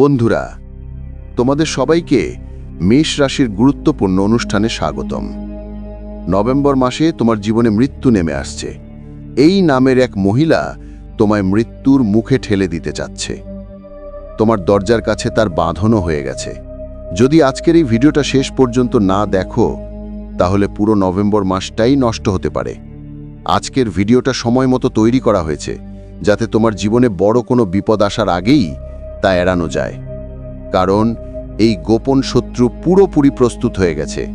বন্ধুরা, তোমাদের সবাইকে মেষ রাশির গুরুত্বপূর্ণ অনুষ্ঠানে স্বাগতম। নভেম্বর মাসে তোমার জীবনে মৃত্যু নেমে আসছে। এই নামের এক মহিলা তোমায় মৃত্যুর মুখে ঠেলে দিতে চাচ্ছে। তোমার দরজার কাছে তার বাঁধনও হয়ে গেছে। যদি আজকের এই ভিডিওটা শেষ পর্যন্ত না দেখো, তাহলে পুরো নভেম্বর মাসটাই নষ্ট হতে পারে। আজকের ভিডিওটা সময় মতো তৈরি করা হয়েছে, যাতে তোমার জীবনে বড় কোনো বিপদ আসার আগেই তা এড়ানো যায়। কারণ, এই গোপন শত্রু পুরোপুরি প্রস্তুত হয়ে গেছে।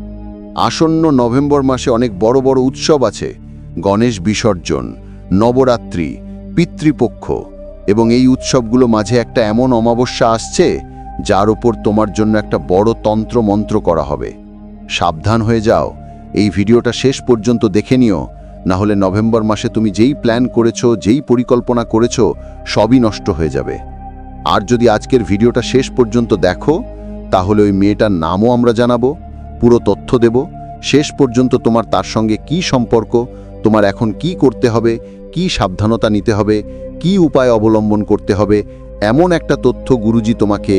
আসন্ন নভেম্বর মাসে অনেক বড় বড় উৎসব আছে। গণেশ বিসর্জন, নবরাত্রি, পিতৃপক্ষ এবং এই উৎসবগুলো মাঝে একটা এমন অমাবস্যা আসছে, যার ওপর তোমার জন্য একটা বড় তন্ত্র মন্ত্র করা হবে। সাবধান হয়ে যাও। এই ভিডিওটা শেষ পর্যন্ত দেখে নিও। না হলে নভেম্বর মাসে তুমি যেই প্ল্যান করেছ, যেই পরিকল্পনা করেছ, সবই নষ্ট হয়ে যাবে। আর যদি আজকের ভিডিওটা শেষ পর্যন্ত দেখো, তাহলে ওই মেয়েটার নামও আমরা জানাব, পুরো তথ্য দেব, শেষ পর্যন্ত তোমার তার সঙ্গে কি সম্পর্ক, তোমার এখন কি করতে হবে, কি সাবধানতা নিতে হবে, কি উপায় অবলম্বন করতে হবে, এমন একটা তথ্য গুরুজি তোমাকে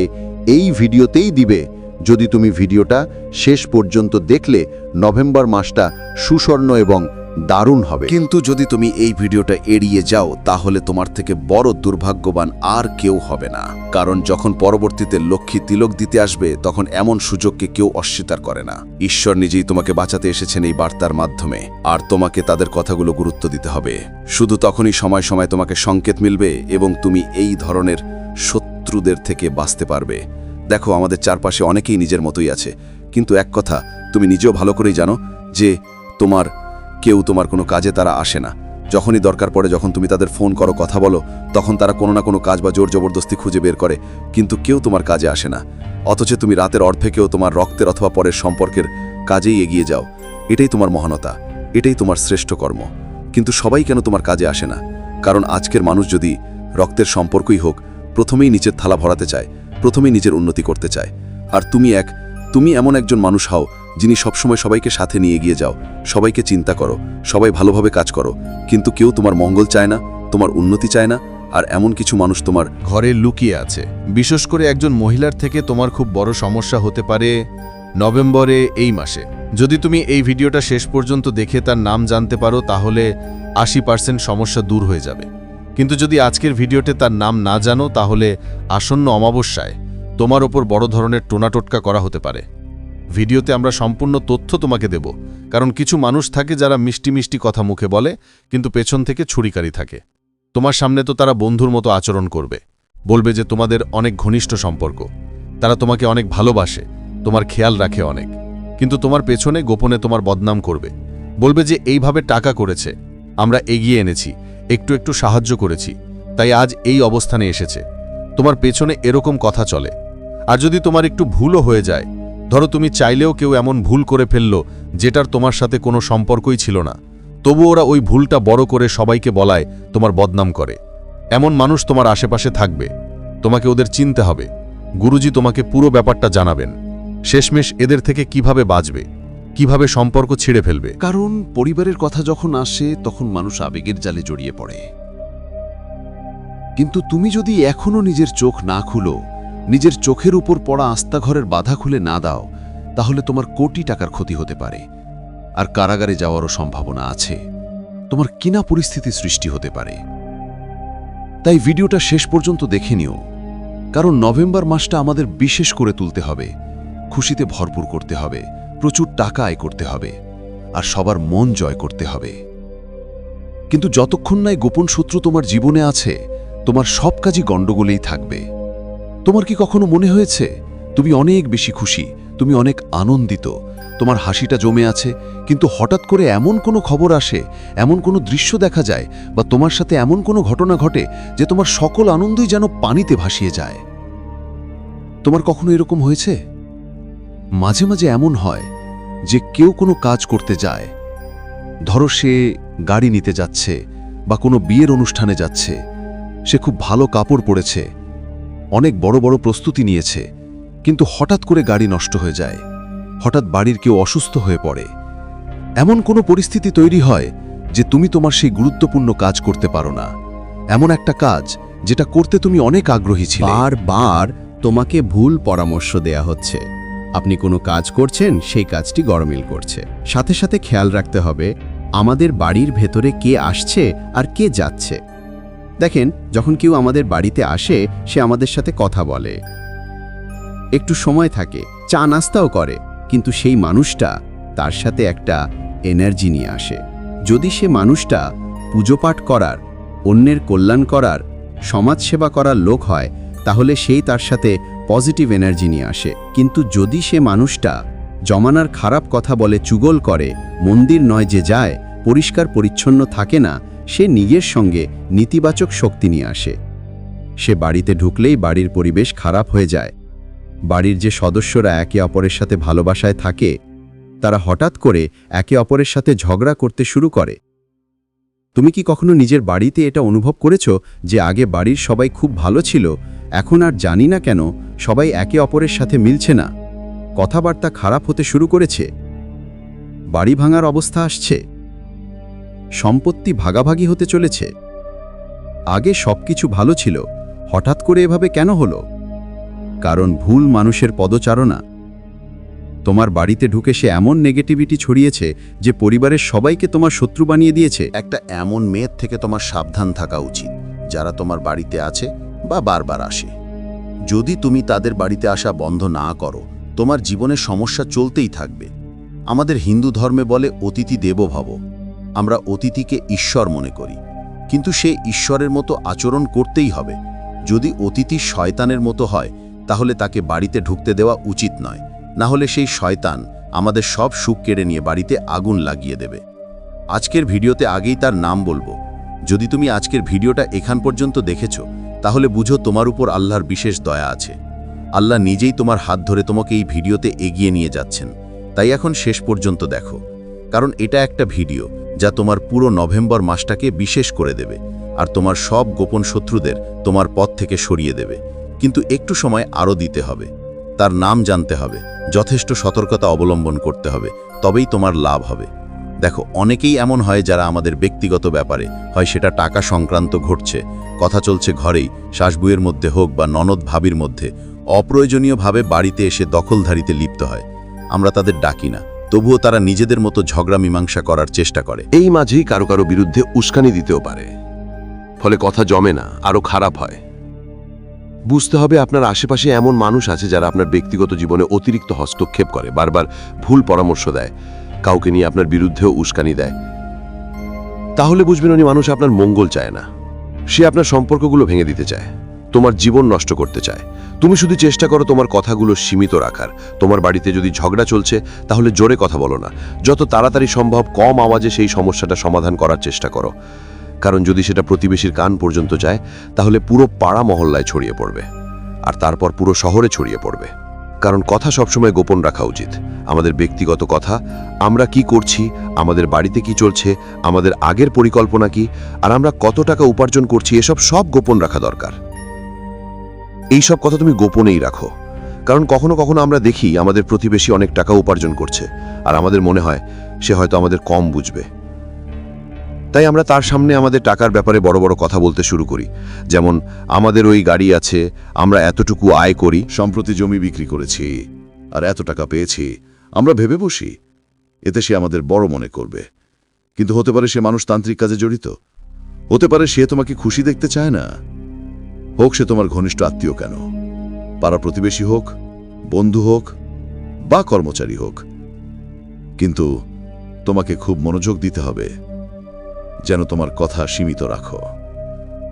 এই ভিডিওতেই দিবে। যদি তুমি ভিডিওটা শেষ পর্যন্ত দেখলে, নভেম্বর মাসটা সুস্বর্ণ এবং দারুণ হবে। কিন্তু যদি তুমি এই ভিডিওটা এড়িয়ে যাও, তাহলে তোমার থেকে বড় দুর্ভাগ্যবান আর কেউ হবে না। কারণ যখন পরবর্তীতে লক্ষ্মী তিলক দিতে আসবে, তখন এমন সুযোগকে কেউ অস্বীকার করে না। ঈশ্বর নিজেই তোমাকে বাঁচাতে এসেছেন এই বার্তার মাধ্যমে, আর তোমাকে তাদের কথাগুলো গুরুত্ব দিতে হবে। শুধু তখনই সময় সময় তোমাকে সংকেত মিলবে এবং তুমি এই ধরনের শত্রুদের থেকে বাঁচতে পারবে। দেখো, আমাদের চারপাশে অনেকেই নিজের মতোই আছে। কিন্তু এক কথা, তুমি নিজেও ভালো করেই জানো যে তোমার কেউ তোমার কোনো কাজে তারা আসে না। যখনই দরকার পড়ে, যখন তুমি তাদের ফোন করো, কথা বলো, তখন তারা কোনো না কোনো কাজ বা জোর জবরদস্তি খুঁজে বের করে, কিন্তু কেউ তোমার কাজে আসে না। অথচ তুমি রাতের অর্ধেকেও তোমার রক্তের অথবা পরের সম্পর্কের কাজেই এগিয়ে যাও। এটাই তোমার মহানতা, এটাই তোমার শ্রেষ্ঠ কর্ম। কিন্তু সবাই কেন তোমার কাজে আসে না? কারণ আজকের মানুষ যদি রক্তের সম্পর্কই হোক, প্রথমেই নিচের থালা ভরাতে চায়, প্রথমেই নিজের উন্নতি করতে চায়। আর তুমি এক, তুমি এমন একজন মানুষ হও যিনি সবসময় সবাইকে সাথে নিয়ে গিয়ে যাও, সবাইকে চিন্তা করো, সবাই ভালোভাবে কাজ করো। কিন্তু কেউ তোমার মঙ্গল চায় না, তোমার উন্নতি চায় না, আর এমন কিছু মানুষ তোমার ঘরে লুকিয়ে আছে। বিশেষ করে একজন মহিলার থেকে তোমার খুব বড় সমস্যা হতে পারে নভেম্বরে এই মাসে। যদি তুমি এই ভিডিওটা শেষ পর্যন্ত দেখে তার নাম জানতে পারো, তাহলে আশি পার্সেন্ট সমস্যা দূর হয়ে যাবে। কিন্তু যদি আজকের ভিডিওতে তার নাম না জানো, তাহলে আসন্ন অমাবস্যায় তোমার ওপর বড় ধরনের টোনাটোটকা করা হতে পারে। ভিডিওতে আমরা সম্পূর্ণ তথ্য তোমাকে দেব, কারণ কিছু মানুষ থাকে যারা মিষ্টি মিষ্টি কথা মুখে বলে, কিন্তু পেছন থেকে ছুরিকারি থাকে। তোমার সামনে তো তারা বন্ধুর মতো আচরণ করবে, বলবে যে তোমাদের অনেক ঘনিষ্ঠ সম্পর্ক, তারা তোমাকে অনেক ভালোবাসে, তোমার খেয়াল রাখে অনেক, কিন্তু তোমার পেছনে গোপনে তোমার বদনাম করবে, বলবে যে এইভাবে টাকা করেছে, আমরা এগিয়ে এনেছি, একটু একটু সাহায্য করেছি, তাই আজ এই অবস্থানে এসেছে, তোমার পেছনে এরকম কথা চলে, আর যদি তোমার একটু ভুলও হয়ে যায় ধরো তুমি চাইলেও কেউ এমন ভুল করে ফেলল, যেটার তোমার সাথে কোনো সম্পর্কই ছিল না। তবু ওরা ওই ভুলটা বড় করে সবাইকে বলায়, তোমার বদনাম করে। এমন মানুষ তোমার আশেপাশে থাকবে। তোমাকে ওদের চিনতে হবে। গুরুজি তোমাকে পুরো ব্যাপারটা জানাবেন। শেষমেশ এদের থেকে কীভাবে বাঁচবে? কীভাবে সম্পর্ক ছিঁড়ে ফেলবে? কারণ পরিবারের কথা যখন আসে, তখন মানুষ আবেগের জালে জড়িয়ে পড়ে। কিন্তু তুমি যদি এখনও নিজের চোখ না খুলো নিজের চোখের উপর পড়া আস্তাঘরের বাধা খুলে না দাও, তাহলে তোমার কোটি টাকার ক্ষতি হতে পারে। আর কারাগারে যাওয়ারও সম্ভাবনা আছে। তোমার কিনা পরিস্থিতি সৃষ্টি হতে পারে। তাই ভিডিওটা শেষ পর্যন্ত দেখে নিও। কারণ নভেম্বর মাসটা আমাদের বিশেষ করে তুলতে হবে। খুশিতে ভরপুর করতে হবে। প্রচুর টাকা আয় করতে হবে। আর সবার মন জয় করতে হবে। কিন্তু যতক্ষণ নাই গোপন শত্রু তোমার জীবনে আছে, তোমার সব কাজই গণ্ডগোলেই থাকবে। তোমার কি কখনো মনে হয়েছে, তুমি অনেক বেশি খুশি, তুমি অনেক আনন্দিত, তোমার হাসিটা জমে আছে, কিন্তু হঠাৎ করে এমন কোনো খবর আসে, এমন কোনো দৃশ্য দেখা যায়, বা তোমার সাথে এমন কোনো ঘটনা ঘটে যে তোমার সকল আনন্দই যেন পানিতে ভাসিয়ে যায়? তোমার কখনো এরকম হয়েছে? মাঝে মাঝে এমন হয় যে কেউ কোনো কাজ করতে যায়, ধরো সে গাড়ি নিতে যাচ্ছে, বা কোনো বিয়ের অনুষ্ঠানে যাচ্ছে, সে খুব ভালো কাপড় পরেছে অনেক বড় বড় প্রস্তুতি নিয়েছে। কিন্তু হঠাৎ করে গাড়ি নষ্ট হয়ে যায়। হঠাৎ বাড়ির কেউ অসুস্থ হয়ে পড়ে। এমন কোনো পরিস্থিতি তৈরি হয় যে তুমি তোমার সেই গুরুত্বপূর্ণ কাজ করতে পারো না। এমন একটা কাজ যেটা করতে তুমি অনেক আগ্রহী ছিলে। বারবার তোমাকে ভুল পরামর্শ দেয়া হচ্ছে। আপনি কোনো কাজ করছেন, সেই কাজটি গরমিল করছে। সাথে সাথে খেয়াল রাখতে হবে, আমাদের বাড়ির ভেতরে কে আসছে আর কে যাচ্ছে। দেখেন, যখন কেউ আমাদের বাড়িতে আসে, সে আমাদের সাথে কথা বলে। একটু সময় থাকে, চা নাস্তাও করে, কিন্তু সেই মানুষটা তার সাথে একটা এনার্জি নিয়ে আসে। যদি সে মানুষটা পুজোপাঠ করার, অন্যের কল্যাণ করার, সমাজসেবা করার লোক হয়, তাহলে সেই তার সাথে পজিটিভ এনার্জি নিয়ে আসে। কিন্তু যদি সে মানুষটা জমানার খারাপ কথা বলে, চুগল করে, মন্দির নয় যে যায় পরিষ্কার পরিচ্ছন্ন থাকে না সে নিজের সঙ্গে নেতিবাচক শক্তি নিয়ে আসে। সে বাড়িতে ঢুকলেই বাড়ির পরিবেশ খারাপ হয়ে যায়। বাড়ির যে সদস্যরা একে অপরের সাথে ভালোবাসায় থাকে, তারা হঠাৎ করে একে অপরের সাথে ঝগড়া করতে শুরু করে। তুমি কি কখনো নিজের বাড়িতে এটা অনুভব করেছ যে আগে বাড়ির সবাই খুব ভালো ছিল, এখন আর জানি না কেন সবাই একে অপরের সাথে মিলছে না? কথাবার্তা খারাপ হতে শুরু করেছে। বাড়ি ভাঙার অবস্থা আসছে। সম্পত্তি ভাগাভাগি হতে চলেছে। আগে সবকিছু ভালো ছিল, হঠাৎ করে এভাবে কেন হলো? কারণ ভুল মানুষের পদচারণা। তোমার বাড়িতে ঢুকে সে এমন নেগেটিভিটি ছড়িয়েছে যে পরিবারের সবাইকে তোমার শত্রু বানিয়ে দিয়েছে। একটা এমন মেয়ের থেকে তোমার সাবধান থাকা উচিত, যারা তোমার বাড়িতে আছে বা বারবার আসে। যদি তুমি তাদের বাড়িতে আসা বন্ধ না করো, তোমার জীবনের সমস্যা চলতেই থাকবে। আমাদের হিন্দু ধর্মে বলে, অতিথি দেব ভব। আমরা অতিথিকে ঈশ্বর মনে করি। কিন্তু সে ঈশ্বরের মতো আচরণ করতেই হবে। যদি অতিথি শয়তানের মতো হয়, তাহলে তাকে বাড়িতে ঢুকতে দেওয়া উচিত নয়। না হলে সেই শয়তান আমাদের সব সুখ কেড়ে নিয়ে বাড়িতে আগুন লাগিয়ে দেবে। আজকের ভিডিওতে আগেই তার নাম বলব। যদি তুমি আজকের ভিডিওটা এখান পর্যন্ত দেখেছ, তাহলে বুঝো তোমার উপর আল্লাহর বিশেষ দয়া আছে। আল্লাহ নিজেই তোমার হাত ধরে তোমাকে এই ভিডিওতে এগিয়ে নিয়ে যাচ্ছেন। তাই এখন শেষ পর্যন্ত দেখো। কারণ এটা একটা ভিডিও যা তোমার পুরো নভেম্বর মাসটাকে বিশেষ করে দেবে, আর তোমার সব গোপন শত্রুদের তোমার পথ থেকে সরিয়ে দেবে। কিন্তু একটু সময় আরও দিতে হবে। তার নাম জানতে হবে, যথেষ্ট সতর্কতা অবলম্বন করতে হবে, তবেই তোমার লাভ হবে। দেখো, অনেকেই এমন হয় যারা আমাদের ব্যক্তিগত ব্যাপারে, হয় সেটা টাকা সংক্রান্ত ঘটছে, কথা চলছে ঘরেই, শ্বাসবুয়ের মধ্যে হোক বা ননদ ভাবির মধ্যে, অপ্রয়োজনীয়ভাবে বাড়িতে এসে দখলধারিতে লিপ্ত হয়। আমরা তাদের ডাকি না। তবুও তারা নিজেদের মতো ঝগড়া মীমাংসা করার চেষ্টা করে। এই মাঝেই কারও কারও বিরুদ্ধে উস্কানি দিতেও পারে। ফলে কথা জমে না আরও খারাপ হয়। বুঝতে হবে আপনার আশেপাশে এমন মানুষ আছে যারা আপনার ব্যক্তিগত জীবনে অতিরিক্ত হস্তক্ষেপ করে, বারবার ভুল পরামর্শ দেয়, কাউকে নিয়ে আপনার বিরুদ্ধেও উস্কানি দেয়। তাহলে বুঝবেন উনি মানুষ আপনার মঙ্গল চায় না, সে আপনার সম্পর্কগুলো ভেঙে দিতে চায়। তোমার জীবন নষ্ট করতে চায়। তুমি শুধু চেষ্টা করো তোমার কথাগুলো সীমিত রাখার। তোমার বাড়িতে যদি ঝগড়া চলছে, তাহলে জোরে কথা বলো না। যত তাড়াতাড়ি সম্ভব কম আওয়াজে সেই সমস্যাটা সমাধান করার চেষ্টা করো। কারণ যদি সেটা প্রতিবেশীর কান পর্যন্ত যায়, তাহলে পুরো পাড়া মহল্লায় ছড়িয়ে পড়বে। আর তারপর পুরো শহরে ছড়িয়ে পড়বে। কারণ কথা সবসময় গোপন রাখা উচিত। আমাদের ব্যক্তিগত কথা, আমরা কি করছি, আমাদের বাড়িতে কি চলছে, আমাদের আগের পরিকল্পনা কি, আর আমরা কত টাকা উপার্জন করছি, এসব সব গোপন রাখা দরকার। এই সব কথা তুমি গোপনেই রাখো। কারণ কখনো কখনো আমরা দেখি আমাদের প্রতিবেশী অনেক টাকা উপার্জন করছে, আর আমাদের মনে হয় সে হয়তো আমাদের কম বুঝবে। তাই আমরা তার সামনে আমাদের টাকার ব্যাপারে বড় বড় কথা বলতে শুরু করি। যেমন, আমাদের ওই গাড়ি আছে, আমরা এতটুকু আয় করি, সম্প্রতি জমি বিক্রি করেছি, আর এত টাকা পেয়েছি, আমরা ভেবে বসি, এতে সে আমাদের বড় মনে করবে। কিন্তু হতে পারে সে মানুষ তান্ত্রিক কাজে জড়িত। হতে পারে সে তোমাকে খুশি দেখতে চায় না। হোক সে তোমার ঘনিষ্ঠ আত্মীয় কেন। পাড়া প্রতিবেশী হোক, বন্ধু হোক, বা কর্মচারী হোক। কিন্তু তোমাকে খুব মনোযোগ দিতে হবে, যেন তোমার কথা সীমিত রাখো।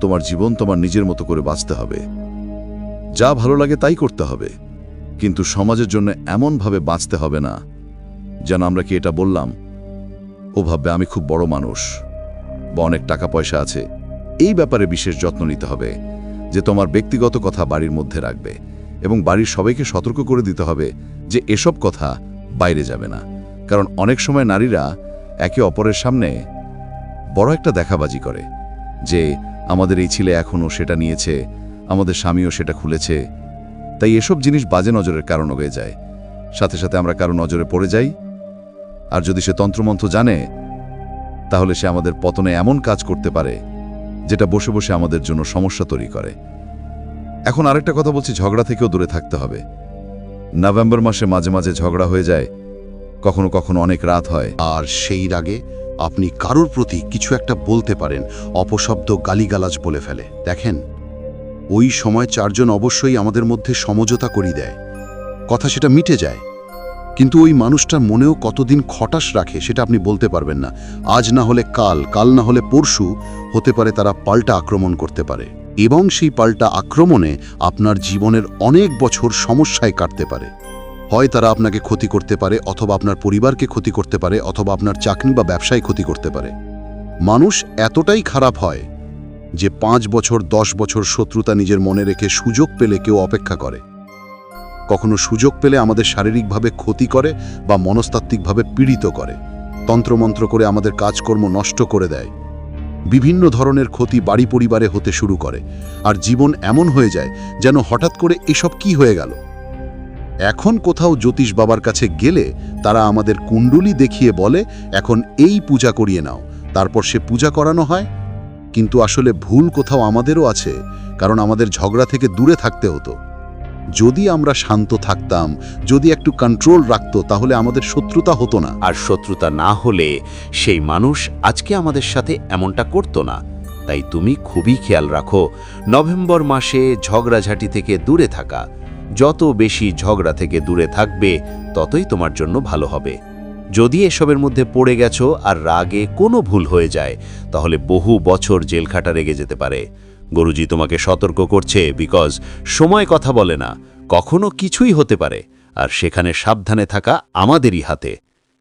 তোমার জীবন তোমার নিজের মতো করে বাঁচতে হবে। যা ভালো লাগে তাই করতে হবে, কিন্তু সমাজের জন্য এমনভাবে বাঁচতে হবে না, যেন আমরা কি এটা বললাম? ও ভাববে, আমি খুব বড় মানুষ, বা অনেক টাকা পয়সা আছে। এই ব্যাপারে বিশেষ যত্ন নিতে হবে। যে তোমার ব্যক্তিগত কথা বাড়ির মধ্যে রাখবে এবং বাড়ির সবাইকে সতর্ক করে দিতে হবে যে এসব কথা বাইরে যাবে না। কারণ অনেক সময় নারীরা একে অপরের সামনে বড় একটা দেখাবাজি করে যে আমাদের এই ছেলে এখনও সেটা নিয়েছে, আমাদের স্বামীও সেটা খুলেছে। তাই এসব জিনিস বাজে নজরের কারণ হয়ে যায়। সাথে সাথে আমরা কারও নজরে পড়ে যাই। আর যদি সে তন্ত্রমন্ত্র জানে, তাহলে সে আমাদের পতনে এমন কাজ করতে পারে যেটা বসে বসে আমাদের জন্য সমস্যা তৈরি করে। এখন আরেকটা কথা বলছি, ঝগড়া থেকেও দূরে থাকতে হবে। নভেম্বর মাসে মাঝে মাঝে ঝগড়া হয়ে যায়, কখনো কখনো অনেক রাত হয়। আর সেই রাগে আপনি কারোর প্রতি কিছু একটা বলতে পারেন, অপশব্দ গালিগালাজ বলে ফেলে। দেখেন, ওই সময় চারজন অবশ্যই আমাদের মধ্যে সমঝোতা করি দেয়। কথা সেটা মিটে যায়, কিন্তু ওই মানুষটার মনেও কতদিন খটাস রাখে সেটা আপনি বলতে পারবেন না। আজ না হলে কাল কাল না হলে পরশু হতে পারে তারা পাল্টা আক্রমণ করতে পারে এবং সেই পাল্টা আক্রমণে আপনার জীবনের অনেক বছর সমস্যায় কাটতে পারে। হয় তারা আপনাকে ক্ষতি করতে পারে অথবা আপনার পরিবারকে ক্ষতি করতে পারে অথবা আপনার চাকরি বা ব্যবসায় ক্ষতি করতে পারে। মানুষ এতটাই খারাপ হয় যে পাঁচ বছর, দশ বছর শত্রুতা নিজের মনে রেখে সুযোগ পেলে কেউ অপেক্ষা করে। কখনো সুযোগ পেলে আমাদের শারীরিকভাবে ক্ষতি করে বা মনস্তাত্ত্বিকভাবে পীড়িত করে। তন্ত্রমন্ত্র করে আমাদের কাজকর্ম নষ্ট করে দেয়। বিভিন্ন ধরনের ক্ষতি বাড়ি পরিবারে হতে শুরু করে। আর জীবন এমন হয়ে যায় যেন হঠাৎ করে এসব কি হয়ে গেল। এখন কোথাও জ্যোতিষ বাবার কাছে গেলে তারা আমাদের কুণ্ডুলি দেখিয়ে বলে, এখন এই পূজা করিয়ে নাও। তারপর সে পূজা করানো হয়। কিন্তু আসলে ভুল কোথাও আমাদেরও আছে, কারণ আমাদের ঝগড়া থেকে দূরে থাকতে হতো। যদি আমরা শান্ত থাকতাম, যদি একটু কন্ট্রোল রাখতো, তাহলে আমাদের শত্রুতা হতো না। আর শত্রুতা না হলে সেই মানুষ আজকে আমাদের সাথে এমনটা করতো না। তাই তুমি খুবই খেয়াল রাখো, নভেম্বর মাসে ঝগড়াঝাটি থেকে দূরে থাকা। যত বেশি ঝগড়া থেকে দূরে থাকবে, ততই তোমার জন্য ভালো হবে। যদি এসবের মধ্যে পড়ে গেছো আর রাগে কোনো ভুল হয়ে যায়, তাহলে বহু বছর জেলখাটা রেগে যেতে পারে। গুরুজি তোমাকে সতর্ক করছে বিকজ সময় কথা বলে না। কখনো কিছুই হতে পারে, আর সেখানে সাবধানে থাকা আমাদেরই হাতে।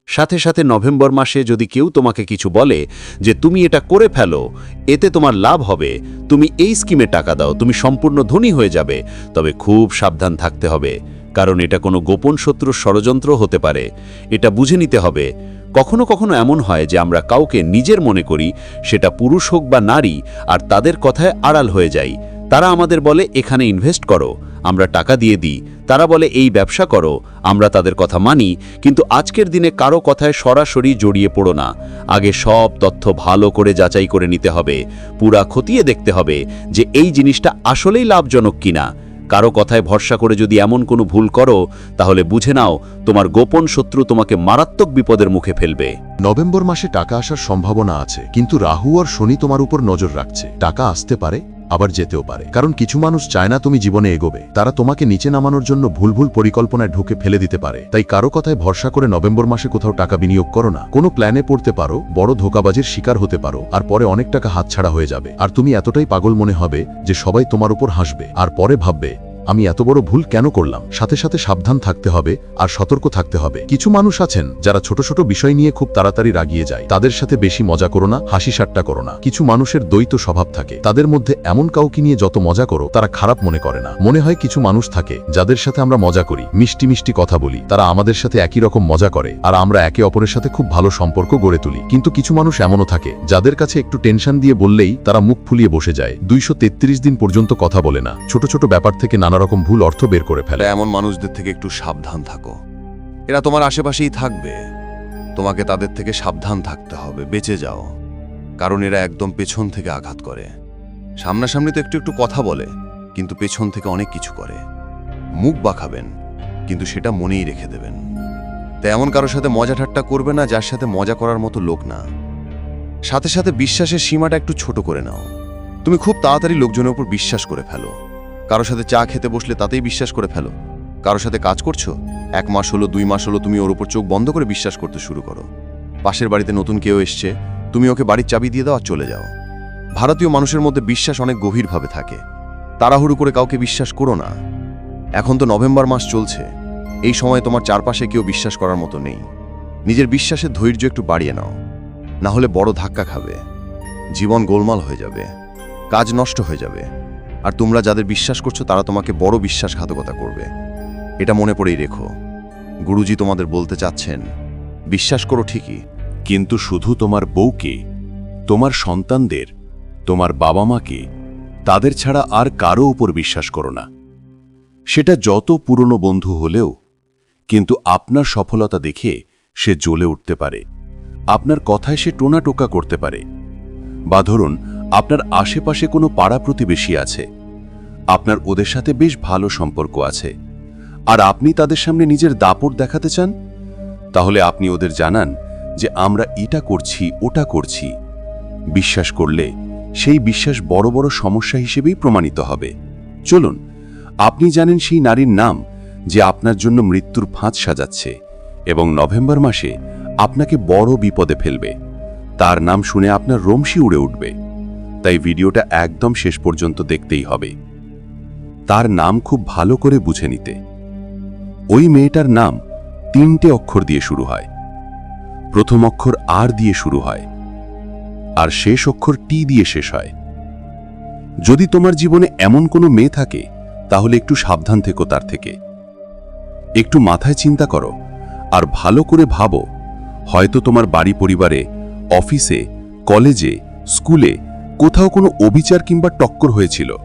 সাথে সাথে নভেম্বর মাসে যদি কেউ তোমাকে কিছু বলে যে, তুমি এটা করে ফেলো, এতে তোমার লাভ হবে, তুমি এই স্কিমে টাকা দাও, তুমি সম্পূর্ণ ধনী হয়ে যাবে, তবে খুব সাবধান থাকতে হবে, কারণ এটা কোনো গোপন শত্রুর ষড়যন্ত্র হতে পারে। এটা বুঝে নিতে হবে কখনো কখনো এমন হয় যে আমরা কাউকে নিজের মনে করি, সেটা পুরুষ হোক বা নারী, আর তাদের কথায় আড়াল হয়ে যাই। তারা আমাদের বলে, এখানে ইনভেস্ট করো, আমরা টাকা দিয়ে দিই। তারা বলে, এই ব্যবসা করো, আমরা তাদের কথা মানি, কিন্তু আজকের দিনে কারও কথায় সরাসরি জড়িয়ে পড়ো না। আগে সব তথ্য ভালো করে যাচাই করে নিতে হবে। পুরা খতিয়ে দেখতে হবে যে এই জিনিসটা আসলেই লাভজনক কিনা। কারও কথায় ভরসা করে যদি এমন কোনো ভুল করো, তাহলে বুঝে নাও তোমার গোপন শত্রু তোমাকে মারাত্মক বিপদের মুখে ফেলবে। নভেম্বর মাসে টাকা আসার সম্ভাবনা আছে, কিন্তু রাহু আর শনি তোমার উপর নজর রাখছে। টাকা আসতে পারে আবার যেতেও পারে। কারণ কিছু মানুষ চায় না তুমি জীবনে এগোবে। তারা তোমাকে নিচে নামানোর জন্য ভুল ভুল পরিকল্পনায় ঢুকে ফেলে দিতে পারে। তাই কারও কথায় ভরসা করে নভেম্বর মাসে কোথাও টাকা বিনিয়োগ করো না। কোনো প্ল্যানে পড়তে পারো, বড় ধোকাবাজির শিকার হতে পারো, আর পরে অনেক টাকা হাতছাড়া হয়ে যাবে। আর তুমি এতটাই পাগল মনে হবে যে সবাই তোমার উপর হাসবে, আর পরে ভাববে আমি এত বড় ভুল কেন করলাম? সাথে সাথে সাবধান থাকতে হবে আর সতর্ক থাকতে হবে। কিছু মানুষ আছেন যারা ছোট ছোট বিষয় নিয়ে খুব তাড়াতাড়ি রাগিয়ে যায়। তাদের সাথে বেশি মজা করো না, হাসি ঠাট্টা করো না। কিছু মানুষের দ্বৈত স্বভাব থাকে। তাদের মধ্যে এমন কাউকে নিয়ে যত মজা করো, তারা খারাপ মনে করে না। মনে হয় কিছু মানুষ থাকে যাদের সাথে আমরা মজা করি, মিষ্টি মিষ্টি কথা বলি। তারা আমাদের সাথে একই রকম মজা করে আর আমরা একে অপরের সাথে খুব ভালো সম্পর্ক গড়ে তুলি। কিন্তু কিছু মানুষ এমনও থাকে যাদের কাছে একটু টেনশন দিয়ে বললেই তারা মুখ ফুলিয়ে বসে যায়। দুইশো তেত্রিশ দিন পর্যন্ত কথা বলে না। ছোট ছোট ব্যাপার থেকে নানা রকম ভুল অর্থ বের করে ফেলে। এমন মানুষদের থেকে একটু সাবধান থাকো। এরা তোমার আশেপাশেই থাকবে। তোমাকে তাদের থেকে সাবধান থাকতে হবে, বেঁচে যাও। কারণ এরা একদম পেছন থেকে আঘাত করে। সামনাসামনি তো একটু একটু কথা বলে, কিন্তু পেছন থেকে অনেক কিছু করে। মুখ বাঁকাবেন, কিন্তু সেটা মনেই রেখে দেবেন। তাই এমন কারোর সাথে মজা ঠাট্টা করবে না, যার সাথে মজা করার মতো লোক না। সাথে সাথে বিশ্বাসের সীমাটা একটু ছোট করে নাও। তুমি খুব তাড়াতাড়ি লোকজনের উপর বিশ্বাস করে ফেলো। কারোর সাথে চা খেতে বসলে তাতেই বিশ্বাস করে ফেলো। কারোর সাথে কাজ করছ? এক মাস হলো, দুই মাস হলো, তুমি ওর উপর চোখ বন্ধ করে বিশ্বাস করতে শুরু করো। পাশের বাড়িতে নতুন কেউ এসছে, তুমি ওকে বাড়ির চাবি দিয়ে দাও আর চলে যাও। ভারতীয় মানুষের মধ্যে বিশ্বাস অনেক গভীরভাবে থাকে। তাড়াহুড়ো করে কাউকে বিশ্বাস করো না। এখন তো নভেম্বর মাস চলছে। এই সময় তোমার চারপাশে কেউ বিশ্বাস করার মতো নেই। নিজের বিশ্বাসের ধৈর্য একটু বাড়িয়ে নাও। না হলে বড় ধাক্কা খাবে। জীবন গোলমাল হয়ে যাবে। কাজ নষ্ট হয়ে যাবে। আর তোমরা যাদের বিশ্বাস করছ, তারা তোমাকে বড় বিশ্বাসঘাতকতা করবে। এটা মনে পড়েই রেখো। গুরুজি তোমাদের বলতে চাচ্ছেন, বিশ্বাস করো ঠিকই, কিন্তু শুধু তোমার বউকে, তোমার সন্তানদের, তোমার বাবা মাকে তাদের ছাড়া আর কারও উপর বিশ্বাস করো না। সেটা যত পুরনো বন্ধু হলেও, কিন্তু আপনার সফলতা দেখে সে জ্বলে উঠতে পারে। আপনার কথায় সে টোনা টোকা করতে পারে। বা ধরুন, আপনার আশেপাশে কোনো পাড়া প্রতিবেশী আছে আপনার ওদের সাথে বেশ ভালো সম্পর্ক আছে। আর আপনি তাদের সামনে নিজের দাপট দেখাতে চান? তাহলে আপনি ওদের জানান যে আমরা এটা করছি, ওটা করছি। বিশ্বাস করলে সেই বিশ্বাস বড় বড় সমস্যা হিসেবেই প্রমাণিত হবে। চলুন, আপনি জানেন সেই নারীর নাম যে আপনার জন্য মৃত্যুর ফাঁদ সাজাচ্ছে এবং নভেম্বর মাসে আপনাকে বড় বিপদে ফেলবে। তার নাম শুনে আপনার রোমশি উড়ে উঠবে। তাই ভিডিওটা একদম শেষ পর্যন্ত দেখতেই হবে। তার নাম খুব ভালো করে বুঝে নিতে। ওই মেয়েটার নাম তিনটে অক্ষর দিয়ে শুরু হয়। প্রথম অক্ষর আর দিয়ে শুরু হয়। আর শেষ অক্ষর টি দিয়ে শেষ হয়। যদি তোমার জীবনে এমন কোনো মেয়ে থাকে, তাহলে একটু সাবধান থেকো তার থেকে। একটু মাথায় চিন্তা করো, আর ভালো করে ভাবো, হয়তো তোমার বাড়ি পরিবারে, অফিসে, কলেজে, স্কুলে কোথাও কোনো অবিচার কিংবা টক্কর হয়েছিল।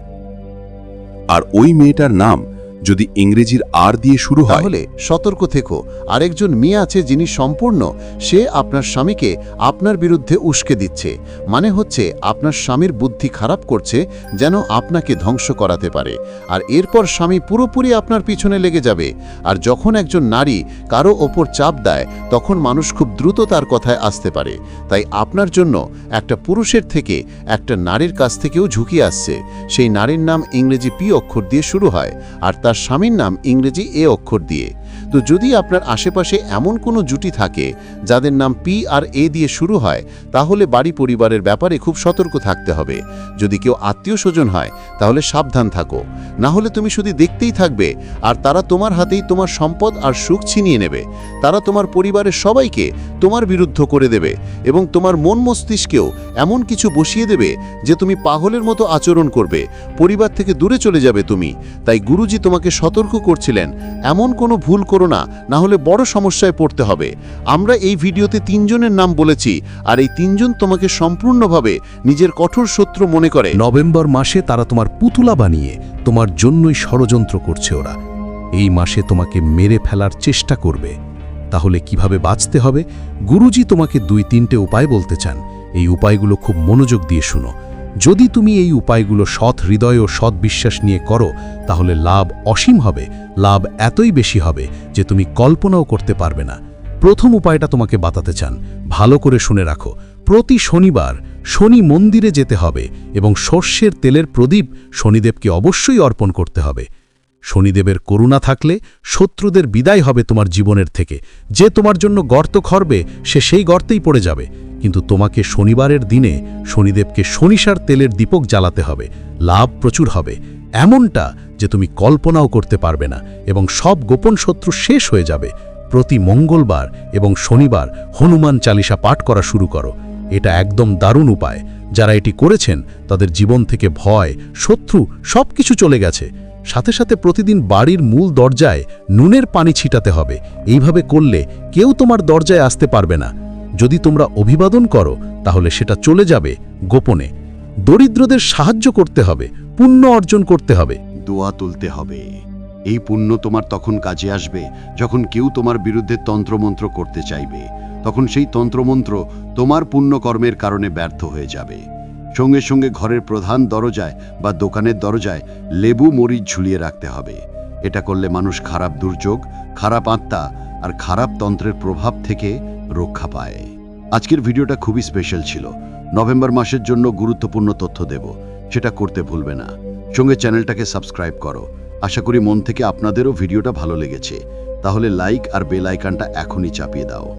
আর ওই মেয়েটার নাম যদি ইংরেজির আর দিয়ে শুরু হয়। তাহলে সতর্ক থেকো। আরেকজন মেয়ে আছে যিনি সম্পূর্ণ, সে আপনার স্বামীকে আপনার বিরুদ্ধে উস্কে দিচ্ছে। মানে হচ্ছে, আপনার স্বামীর বুদ্ধি খারাপ করছে যেন আপনাকে ধ্বংস করাতে পারে। আর এরপর স্বামী পুরোপুরি আপনার পিছনে লেগে যাবে। আর যখন একজন নারী কারও ওপর চাপ দেয়, তখন মানুষ খুব দ্রুত তার কথায় আসতে পারে। তাই আপনার জন্য একটা পুরুষের থেকে একটা নারীর কাছ থেকেও ঝুঁকি আসছে। সেই নারীর নাম ইংরেজি পি অক্ষর দিয়ে শুরু হয়। আর তার স্বামীর নাম ইংরেজি এ অক্ষর দিয়ে। তো যদি আপনার আশেপাশে এমন কোনো জুটি থাকে যাদের নাম পি আর এ দিয়ে শুরু হয়, তাহলে বাড়ি পরিবারের ব্যাপারে খুব সতর্ক থাকতে হবে। যদি কেউ আত্মীয় স্বজন হয়, তাহলে সাবধান থাকো। না হলে তুমি শুধু দেখতেই থাকবে, আর তারা তোমার হাতেই তোমার সম্পদ আর সুখ ছিনিয়ে নেবে। তারা তোমার পরিবারের সবাইকে তোমার বিরুদ্ধ করে দেবে এবং তোমার মন মস্তিষ্কেও এমন কিছু বসিয়ে দেবে যে তুমি পাগলের মতো আচরণ করবে। পরিবার থেকে দূরে চলে যাবে তুমি। তাই গুরুজি তোমাকে সতর্ক করছিলেন, এমন কোনো ভুল করো না না হলে বড় সমস্যায় পড়তে হবে। আমরা এই ভিডিওতে তিনজনের নাম বলেছি, আর এই তিনজন তোমাকে সম্পূর্ণভাবে নিজের কঠোর শত্রু মনে করে। নভেম্বর মাসে তারা তোমার পুতুলা বানিয়ে তোমার জন্যই ষড়যন্ত্র করছে ওরা। এই মাসে তোমাকে মেরে ফেলার চেষ্টা করবে। তাহলে কীভাবে বাঁচতে হবে? গুরুজি তোমাকে দুই তিনটে উপায় বলতে চান। এই উপায়গুলো খুব মনোযোগ দিয়ে শুনো। যদি তুমি এই উপায়গুলো সৎ হৃদয় ও সৎ বিশ্বাস নিয়ে করো, তাহলে লাভ অসীম হবে, লাভ এতই বেশি হবে যে তুমি কল্পনাও করতে পারবে না। প্রথম উপায়টা তোমাকে বাতাতে চান, ভালো করে শুনে রাখো। প্রতি শনিবার শনি মন্দিরে যেতে হবে এবং সর্ষের তেলের প্রদীপ শনিদেবকে অবশ্যই অর্পণ করতে হবে। শনিদেবের করুণা থাকলে শত্রুদের বিদায় হবে তোমার জীবনের থেকে। যে তোমার জন্য গর্ত খরবে, সে সেই গর্তেই পড়ে যাবে। কিন্তু তোমাকে শনিবারের দিনে শনিদেবকে শনিসার তেলের দীপক জ্বালাতে হবে, লাভ প্রচুর হবে। এমনটা যে তুমি কল্পনাও করতে পারবে না এবং সব গোপন শত্রু শেষ হয়ে যাবে। প্রতি মঙ্গলবার এবং শনিবার হনুমান চালিসা পাঠ করা শুরু করো। এটা একদম দারুণ উপায়। যারা এটি করেছেন, তাদের জীবন থেকে ভয়, শত্রু সব কিছু চলে গেছে। সাথে সাথে প্রতিদিন বাড়ির মূল দরজায় নুনের পানি ছিটাতে হবে। এইভাবে করলে কেউ তোমার দরজায় আসতে পারবে না। যদি তোমরা অভিবাদন করো, তাহলে সেটা চলে যাবে গোপনে। দরিদ্রদের সাহায্য করতে হবে, পুণ্য অর্জন করতে হবে। দোয়া তুলতে হবে। এই পুণ্য তোমার তখন কাজে আসবে, যখন কেউ তোমার বিরুদ্ধে তন্ত্রমন্ত্র করতে চাইবে। তখন সেই তন্ত্রমন্ত্র তোমার পুণ্যকর্মের কারণে ব্যর্থ হয়ে যাবে। সঙ্গে সঙ্গে ঘরের প্রধান দরজায় বা দোকানের দরজায় লেবু মরিচ ঝুলিয়ে রাখতে হবে। এটা করলে মানুষ খারাপ দুর্যোগ, খারাপ আত্মা আর খারাপ তন্ত্রের প্রভাব থেকে রক্ষা পায়। আজকের ভিডিওটা খুবই স্পেশাল ছিল। নভেম্বর মাসের জন্য গুরুত্বপূর্ণ তথ্য দেব। সেটা করতে ভুলবে না। সঙ্গে চ্যানেলটাকে সাবস্ক্রাইব করো। আশা করি মন থেকে আপনাদেরও ভিডিওটা ভালো লেগেছে। তাহলে লাইক আর বেল এখনই চাপিয়ে দাও।